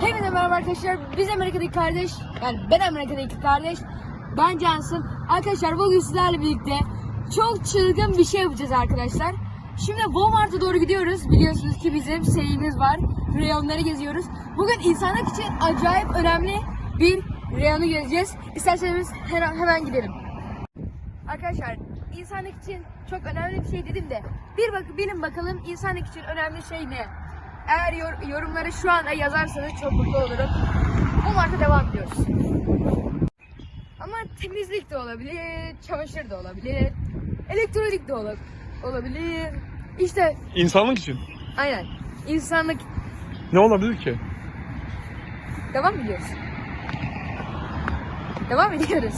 Hepinize merhaba arkadaşlar. Biz Amerika'daki kardeş, yani ben Amerika'daki kardeş, ben Cansın. Arkadaşlar bugün sizlerle birlikte çok çılgın bir şey yapacağız arkadaşlar. Şimdi Walmart'a doğru gidiyoruz. Biliyorsunuz ki bizim serimiz var. Reyonları geziyoruz. Bugün insanlık için acayip önemli bir reyonu gezeceğiz. İsterseniz hemen gidelim. Arkadaşlar insanlık için çok önemli bir şey dedim de bir bak bilin bakalım insanlık için önemli şey ne? Eğer yor- yorumları şu anda yazarsanız çok mutlu olurum. Bu marka devam ediyoruz. Ama temizlik de olabilir, çamaşır da olabilir, elektronik de ola- olabilir. İşte İnsanlık için. aynen insanlık Ne olabilir ki? Devam mı ediyoruz? Devam ediyoruz.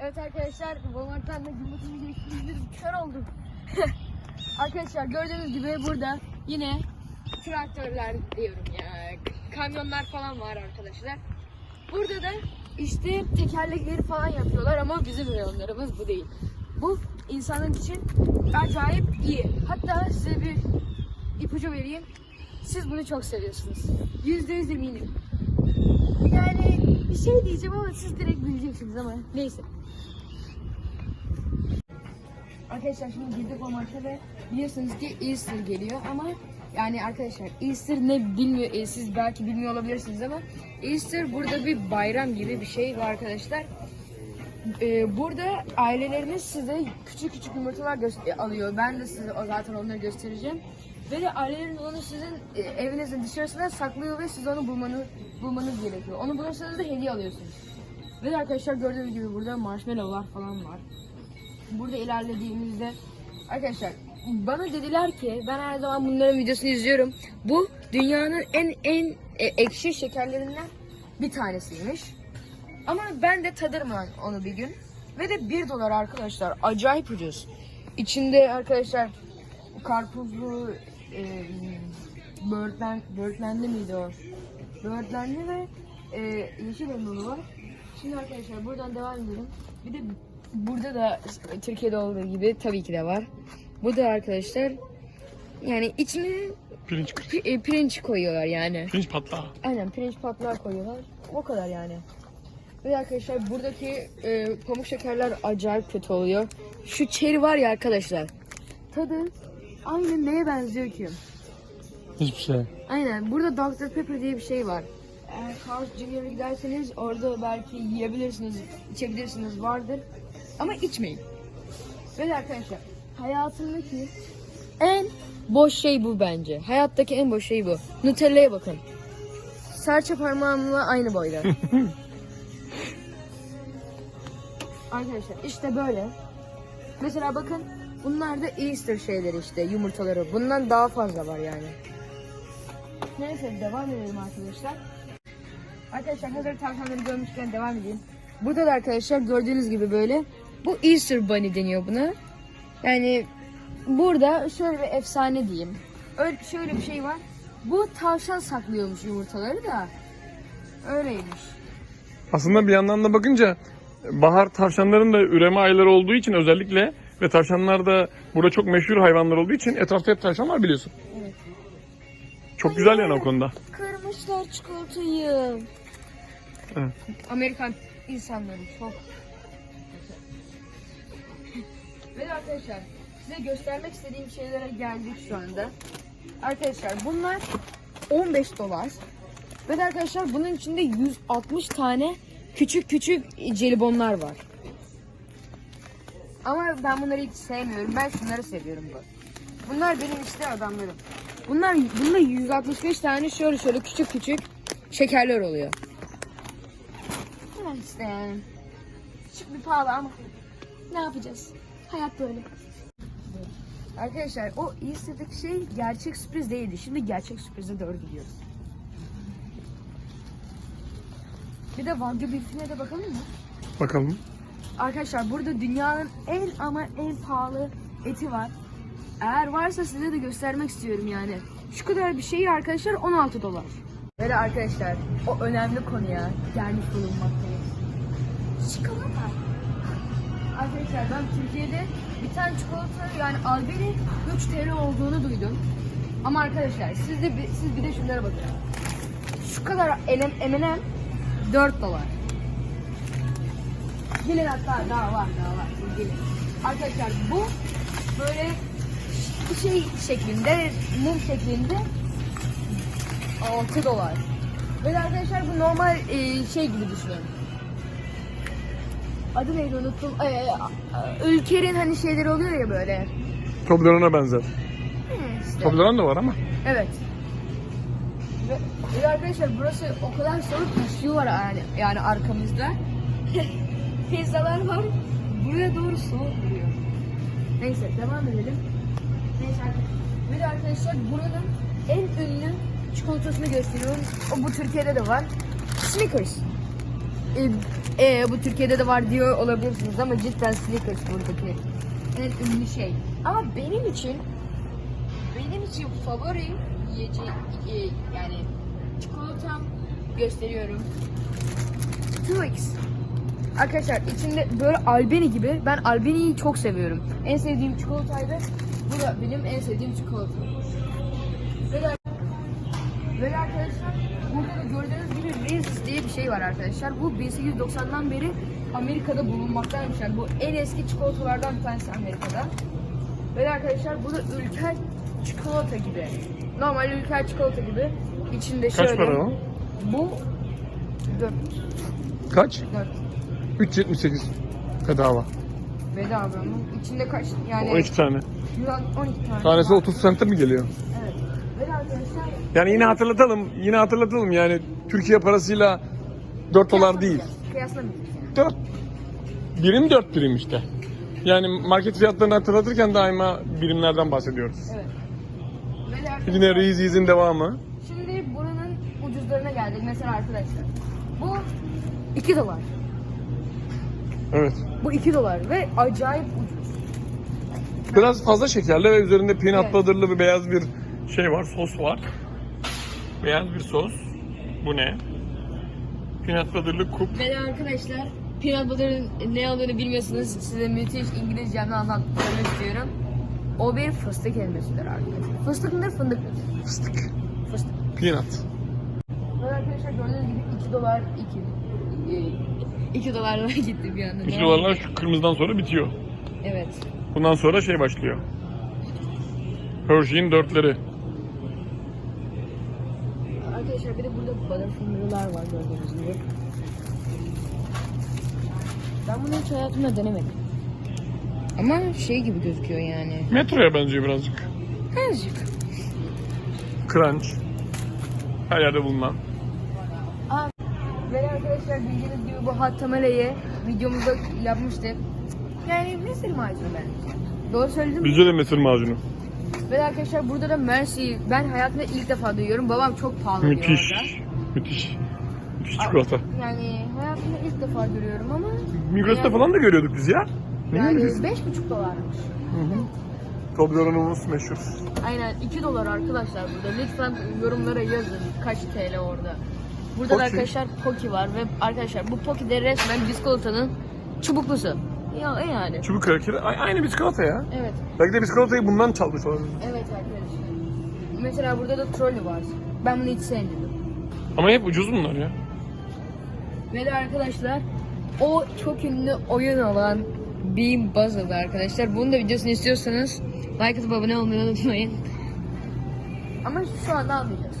Evet arkadaşlar, Walmart'tan da yumurtamı geçtiğimizde kör oldum. arkadaşlar gördüğünüz gibi burada yine traktörler diyorum ya, kamyonlar falan var arkadaşlar. Burada da işte tekerlekleri falan yapıyorlar ama bizim reyonlarımız bu değil. Bu insanın için acayip iyi. Hatta size bir ipucu vereyim. Siz bunu çok seviyorsunuz. Yüzde yüz eminim. Yani bir şey diyeceğim ama siz direkt bileceksiniz ama neyse. Arkadaşlar şimdi girdik o marka ve biliyorsunuz ki Easter geliyor ama yani arkadaşlar Easter ne bilmiyor e, siz belki bilmiyor olabilirsiniz ama Easter burada bir bayram gibi bir şey var arkadaşlar. Ee, burada aileleriniz size küçük küçük yumurtalar göster- alıyor. Ben de size zaten onları göstereceğim. Ve de aileleriniz onu sizin e, evinizin dışarısına saklıyor ve siz onu bulmanız, bulmanız gerekiyor. Onu bulursanız da hediye alıyorsunuz. Ve arkadaşlar gördüğünüz gibi burada marshmallowlar falan var. Burada ilerlediğimizde arkadaşlar bana dediler ki ben her zaman bunların videosunu izliyorum. Bu dünyanın en en e, ekşi şekerlerinden bir tanesiymiş. Ama ben de tadırım onu bir gün. Ve de 1 dolar arkadaşlar. Acayip ucuz. İçinde arkadaşlar karpuzlu e, böğürtlen, böğürtlenli miydi o? Böğürtlenli ve e, yeşil elmalı var. Şimdi arkadaşlar buradan devam edelim. Bir de burada da Türkiye'de olduğu gibi tabii ki de var. Bu da arkadaşlar yani içine Pirinç, pi- e, pirinç koyuyorlar yani. pirinç patlağı. Aynen pirinç patlağı koyuyorlar. O kadar yani. Ve arkadaşlar buradaki e, pamuk şekerler acayip kötü oluyor. Şu çeri var ya arkadaşlar. Tadı aynı neye benziyor ki? Hiçbir şey. Aynen burada Dr. Pepper diye bir şey var. Eğer Carl's Jr.'a giderseniz orada belki yiyebilirsiniz, içebilirsiniz vardır. Ama içmeyin. Ve arkadaşlar hayatımdaki en boş şey bu bence. Hayattaki en boş şey bu. Nutella'ya bakın. Serçe parmağımla aynı boyda. Arkadaşlar işte böyle. Mesela bakın bunlar da Easter şeyleri işte yumurtaları. Bundan daha fazla var yani. Neyse devam edelim arkadaşlar. Arkadaşlar hazır tavşanları görmüşken devam edeyim. Burada da arkadaşlar gördüğünüz gibi böyle bu Easter Bunny deniyor buna. Yani burada şöyle bir efsane diyeyim. Öyle şöyle bir şey var. Bu tavşan saklıyormuş yumurtaları da. Öyleymiş. Aslında bir yandan da bakınca bahar tavşanların da üreme ayları olduğu için özellikle ve tavşanlar da burada çok meşhur hayvanlar olduğu için etrafta hep tavşan var biliyorsun. Evet. Çok güzel yani o konuda. Kırmışlar çikolatayı. Evet. Amerikan insanları çok. Ve arkadaşlar size göstermek istediğim şeylere geldik şu anda. Arkadaşlar bunlar 15 dolar. Ve arkadaşlar bunun içinde 160 tane küçük küçük jelibonlar var. Ama ben bunları hiç sevmiyorum. Ben şunları seviyorum bu. Bunlar benim işte adamlarım. Bunlar bunda 165 tane şöyle şöyle küçük küçük şekerler oluyor. Hemen işte yani. Küçük bir pahalı ama ne yapacağız? Hayat böyle. Arkadaşlar o Easter'daki şey gerçek sürpriz değildi. Şimdi gerçek sürprize doğru gidiyoruz. Bir de Wagyu beef'ine de bakalım mı? Bakalım. Arkadaşlar burada dünyanın en ama en pahalı eti var. Eğer varsa size de göstermek istiyorum yani. Şu kadar bir şeyi arkadaşlar 16 dolar. Böyle arkadaşlar o önemli konuya gelmiş bulunmaktayız. Çikolata. Arkadaşlar ben Türkiye'de bir tane çikolata yani Alberi 3 TL olduğunu duydum. Ama arkadaşlar siz de bir- siz bir de şunlara bakın. şu kadar M&M 4 dolar. Gelin hatta daha var daha var. Gelin. Arkadaşlar bu böyle şey şeklinde, mum şeklinde 6 dolar. Böyle arkadaşlar bu normal e, şey gibi düşünün. Adı neydi unuttum. E, e, ülkenin hani şeyleri oluyor ya böyle. Toblerone'a benzer. İşte. Toblerone de var ama. Evet. Ve, ve arkadaşlar burası o kadar soğuk ışığı var yani, yani arkamızda. Pizzalar var. Buraya doğru soğuk duruyor. Neyse devam edelim. Neyse. Ve de arkadaşlar buranın en ünlü çikolatasını gösteriyorum. O bu Türkiye'de de var. Snickers. Ee, e, bu Türkiye'de de var diyor olabilirsiniz ama cidden Snickers buradaki en ünlü şey. Ama benim için benim için favori yiyecek e, yani çikolatam gösteriyorum. Twix. Arkadaşlar içinde böyle albeni gibi. Ben albeniyi çok seviyorum. En sevdiğim çikolataydı. Bu da benim en sevdiğim çikolata. Böyle, böyle arkadaşlar burada da gördüğünüz gibi Reese's diye bir şey var arkadaşlar. Bu 1890'dan beri Amerika'da bulunmaktaymış. Yani bu en eski çikolatalardan bir tanesi Amerika'da. Böyle arkadaşlar bu da ülker çikolata gibi. Normal ülker çikolata gibi. İçinde Kaç şöyle. para o? Bu 4. Kaç? 4. 3.78 bedava. Bedava mı? İçinde kaç? Yani 12 tane. 12 tane. Tanesi var. 30 sente mi geliyor? Evet. Yani yine hatırlatalım, yine hatırlatalım yani Türkiye parasıyla 4 dolar değil. Kıyaslamayacağız yani. 4. Birim 4 birim işte. Yani market fiyatlarını hatırlatırken daima birimlerden bahsediyoruz. Evet. Böyle. Yine Reese's'in devamı. Şimdi buranın ucuzlarına geldik. Mesela arkadaşlar. Bu 2 dolar. Evet. Bu 2 dolar ve acayip ucuz. Biraz fazla şekerli ve üzerinde peanut Evet. butter'lı bir beyaz bir şey var, sos var. Beyaz bir sos. Bu ne? Peanut butter'lı kup. Ve arkadaşlar peanut butter'ın ne olduğunu bilmiyorsunuz. Size müthiş İngilizcemle anlatmak istiyorum. O bir fıstık elmesidir arkadaşlar. Fıstık mıdır fındık mıdır? Fıstık. Fıstık. Peanut. Ve arkadaşlar gördüğünüz gibi 2 dolar 2 2 dolarla gitti bir anda. 2 dolarlar şu kırmızıdan sonra bitiyor. Evet. Bundan sonra şey başlıyor. Hershey'in dörtleri. Burada butterfinger'lar var gördüğünüz gibi. Ben bunu hiç hayatımda denemedim. Ama şey gibi gözüküyor yani. Metroya benziyor birazcık. Azıcık. Crunch. Her yerde bulunan. Aa, ve arkadaşlar bildiğiniz gibi bu hot tamaleyi videomuzda yapmıştık. Yani mısır macunu ben. Doğru söyledim mi? Bizde de mısır macunu. Ve arkadaşlar burada da Mercy ben hayatımda ilk defa duyuyorum. Babam çok pahalı diyor Müthiş. orada. Müthiş. Müthiş çikolata. Yani hayatımda ilk defa görüyorum ama Migros'ta Yani- falan da görüyorduk biz ya. Ne yani görüyoruz? beş buçuk dolarmış. Toblerone'umuz meşhur. Aynen 2 dolar arkadaşlar burada. Lütfen yorumlara yazın kaç TL orada. Burada da arkadaşlar Poki var ve arkadaşlar bu Poki de resmen biskolatanın çubuklusu. Ya yani. Çubuk krakeri. Aynı biskolata ya. Evet. Belki de biskolatayı bundan çalmış olabilir. Evet arkadaşlar. Mesela burada da trolley var. Ben bunu hiç sevmedim. Ama hep ucuz bunlar ya. Ve de arkadaşlar o çok ünlü oyun olan Beam Puzzle'da arkadaşlar. Bunun da videosunu istiyorsanız like atıp abone olmayı unutmayın. Ama şu anda almayacağız.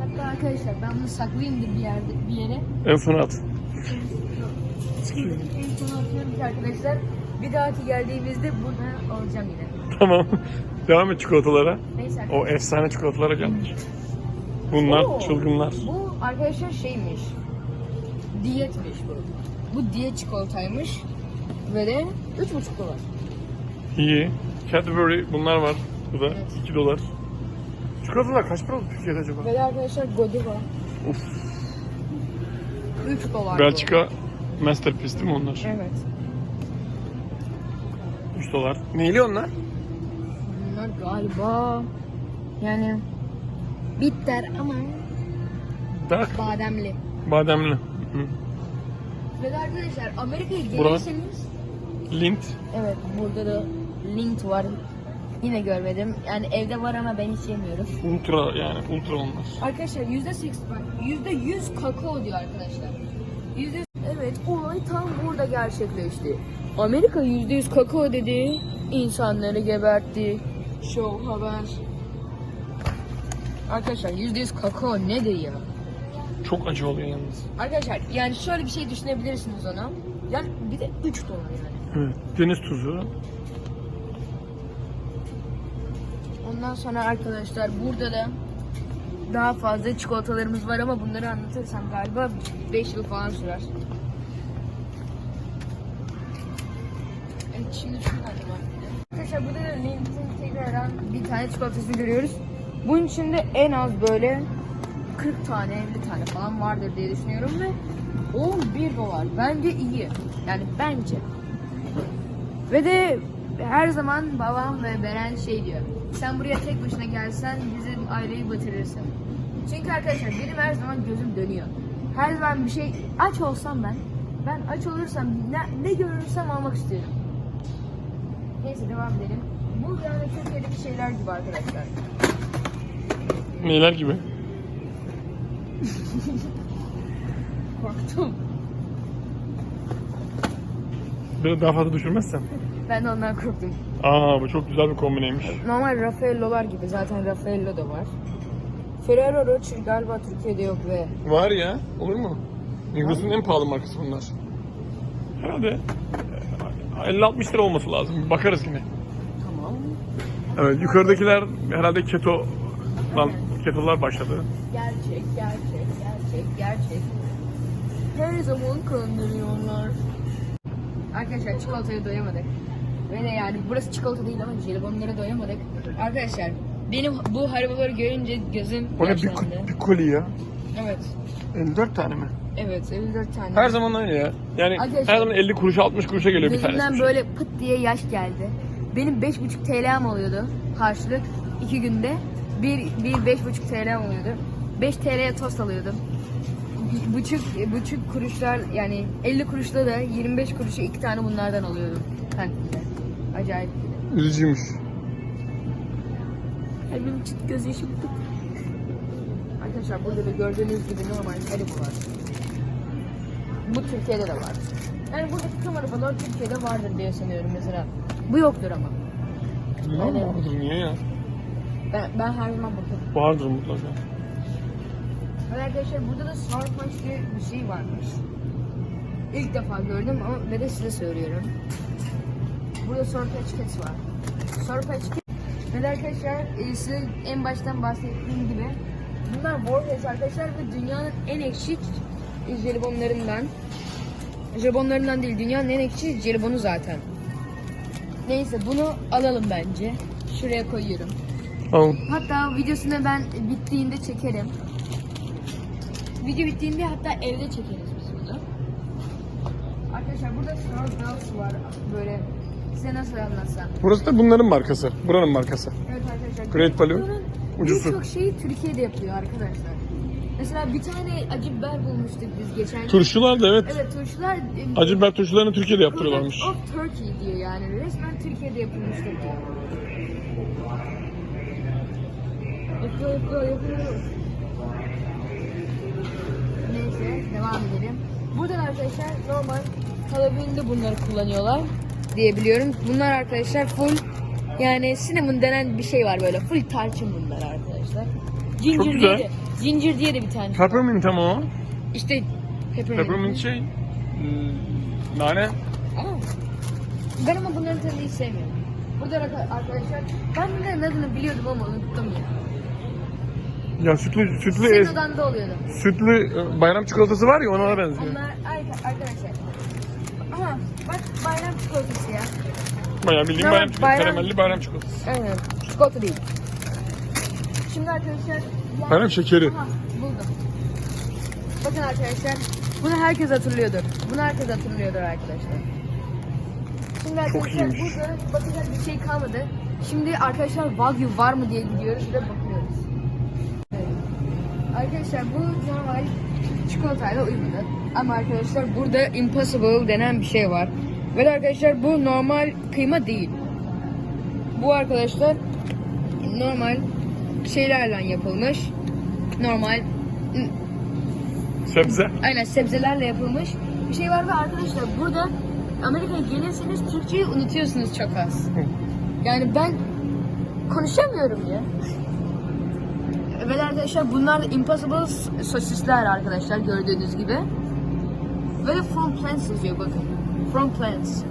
Hatta arkadaşlar ben bunu saklayayım da bir yerde bir yere. En sona at. En sona atıyorum ki arkadaşlar. Bir dahaki geldiğimizde bunu alacağım yine. Tamam. Devam et çikolatalara. Neyse O efsane çikolatalara geldik. Bunlar Oo. çılgınlar. Bu arkadaşlar şeymiş. Diyetmiş bu. Bu diyet çikolataymış. Ve de 3,5 dolar. İyi. Cadbury bunlar var. Bu da Evet. 2 dolar. Çikolatalar kaç para oldu Türkiye'de acaba? Ve de arkadaşlar Godiva. Of. 3 dolar. Belçika Masterpiece değil mi onlar? bu. Evet. 3 dolar. Neyli onlar? Bunlar galiba yani bitter ama Dark. bademli. Bademli. Hı. Ve de arkadaşlar Amerika'ya Buralar- gelirseniz Lint. evet burada da Lint var. Yine görmedim. Yani evde var ama ben hiç yemiyorum. Ultra yani ultra onlar. Arkadaşlar yüzde seks bak yüzde yüz kakao diyor arkadaşlar. Yüzde evet olay tam burada gerçekleşti. Amerika yüzde yüz kakao dedi. insanları gebertti. Show haber. Arkadaşlar yüzde yüz kakao nedir ya? Çok acı oluyor yalnız. Arkadaşlar yani şöyle bir şey düşünebilirsiniz ona. Yani bir de 3 dolar yani. Evet. Deniz tuzu. Ondan sonra arkadaşlar burada da daha fazla çikolatalarımız var ama bunları anlatırsam galiba 5 yıl falan sürer. Evet şimdi edelim. Arkadaşlar burada da tekrardan bir tane çikolatasını görüyoruz. Bunun içinde en az böyle 40 tane 50 tane falan vardır diye düşünüyorum ve 11 dolar. Bence iyi. Yani bence. Ve de her zaman babam ve Beren şey diyor. Sen buraya tek başına gelsen bizim aileyi batırırsın. Çünkü arkadaşlar benim her zaman gözüm dönüyor. Her zaman bir şey aç olsam ben, ben aç olursam ne, ne görürsem almak istiyorum. Neyse devam edelim. Bu yani Türkiye'deki şeyler gibi arkadaşlar. Neler gibi? Korktum. Biraz daha fazla düşürmezsen. Ben de ondan korktum. Aa bu çok güzel bir kombineymiş. Normal Raffaello'lar gibi zaten Raffaello da var. Ferrero Rocher galiba Türkiye'de yok ve Var ya. Olur mu? Migros'un en pahalı markası bunlar. Herhalde 50-60 lira olması lazım. Bakarız yine. tamam. Evet yukarıdakiler herhalde keto lan ketolar başladı. Gerçek, gerçek, gerçek, gerçek. Her zaman kandırıyorlar. Arkadaşlar çikolataya doyamadık. Ve de yani burası çikolata değil ama jelibonlara doyamadık. Arkadaşlar benim bu hariboları görünce gözüm O ne bir, yaşlandı. bir koli ya. Evet. 54 tane mi? Evet 54 tane. Her zaman öyle ya. Yani Arkadaşlar- her zaman 50 kuruşa 60 kuruşa geliyor bir tanesi. Gözümden böyle pıt diye yaş geldi. Benim 5,5 TL'm oluyordu harçlık. iki günde. Bir, bir 5,5 TL'm oluyordu. 5 TL'ye tost alıyordum. Buçuk, buçuk kuruşlar yani 50 kuruşla da 25 kuruşa iki tane bunlardan alıyordum kantinde. Acayip. Üzücüymüş. Benim için göz yaşım tut. Arkadaşlar burada da gördüğünüz gibi normal haribo var. Bu Türkiye'de de var. Yani buradaki tüm arabalar Türkiye'de vardır diye sanıyorum mesela. Bu yoktur ama. Ne Aynen. vardır niye ya? Ben, ben her zaman bakıyorum. Vardır mutlaka. Ve arkadaşlar burada da Punch diye bir şey varmış. İlk defa gördüm ama ve de size söylüyorum. Burada Patch Kids var. Patch Kids ve de arkadaşlar size en baştan bahsettiğim gibi bunlar Warface arkadaşlar ve dünyanın en ekşi jelibonlarından jelibonlarından değil dünyanın en ekşi jelibonu zaten. Neyse bunu alalım bence. Şuraya koyuyorum. Al. Hatta videosunu ben bittiğinde çekerim. Video bittiğinde hatta evde çekeriz biz bunu. Arkadaşlar burada Sour Bells var böyle size nasıl anlatsam. Burası da bunların markası. Buranın markası. Evet arkadaşlar. Great bunun ucuzu. Birçok şeyi Türkiye'de yapıyor arkadaşlar. Mesela bir tane acı biber bulmuştuk biz geçen gün. Turşular da evet. Evet turşular. e, Acı biber turşularını Türkiye'de yaptırıyorlarmış. Product of Turkey diyor yani. Resmen Türkiye'de yapılmıştır diyor. Yapıyor yapıyor yapıyor. Neyse devam edelim. Buradan arkadaşlar normal Halloween'de bunları kullanıyorlar diyebiliyorum. Bunlar arkadaşlar full yani cinnamon denen bir şey var böyle. Full tarçın bunlar arkadaşlar. Ginger Çok diye güzel. de, ginger diye de bir tane. Peppermint ama o. İşte peppermint. Peppermint şey. hmm, Nane. Aa, ben ama bunların tadını hiç sevmiyorum. Burada arka- arkadaşlar ben bunların adını biliyordum ama unuttum ya. Ya sütlü sütlü Senin es- odanda oluyordu. sütlü e, bayram çikolatası var ya ona benziyor. Onlar arka- arkadaşlar. Aha bak bayram çikolatası ya. Bayağı bildiğin Tamam, bayram çikolatası. bayram- Karamelli bayram çikolatası. Aynen. Çikolata değil. Şimdi arkadaşlar. Bayram şekeri. Aha buldum. Bakın arkadaşlar. Bunu herkes hatırlıyordur. Bunu herkes hatırlıyordur arkadaşlar. Şimdi arkadaşlar iyiymiş. burada bakacak bir şey kalmadı. Şimdi arkadaşlar Wagyu var mı diye gidiyoruz ve bakıyoruz. Evet. Arkadaşlar bu normal çikolatayla uyumlu. Ama arkadaşlar burada Impossible denen bir şey var. Ve arkadaşlar bu normal kıyma değil. Bu arkadaşlar normal şeylerle yapılmış. Normal Sebze. aynen sebzelerle yapılmış bir şey var ve arkadaşlar burada Amerika'ya gelirseniz Türkçeyi unutuyorsunuz çok az. Yani ben konuşamıyorum ya. Evet arkadaşlar bunlar da impossible sosisler arkadaşlar gördüğünüz gibi. Böyle from plants yazıyor bakın. From plants.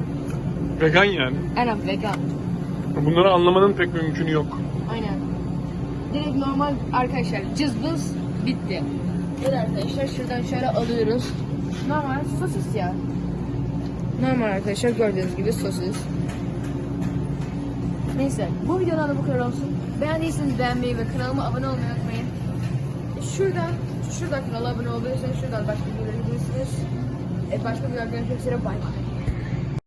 Vegan yani. Aynen vegan. Bunları anlamanın pek mümkünü yok. Aynen. Direkt normal arkadaşlar cızbız bitti. Evet arkadaşlar şuradan şöyle alıyoruz. Normal sosis ya. Normal arkadaşlar gördüğünüz gibi sosis. Neyse bu videodan da bu kadar olsun. Beğendiyseniz beğenmeyi ve kanalıma abone olmayı unutmayın. Şuradan, şuradan kanala abone oluyorsanız şuradan başka videoları izliyorsunuz. E, başka videolarda görüşmek üzere. Bay bay.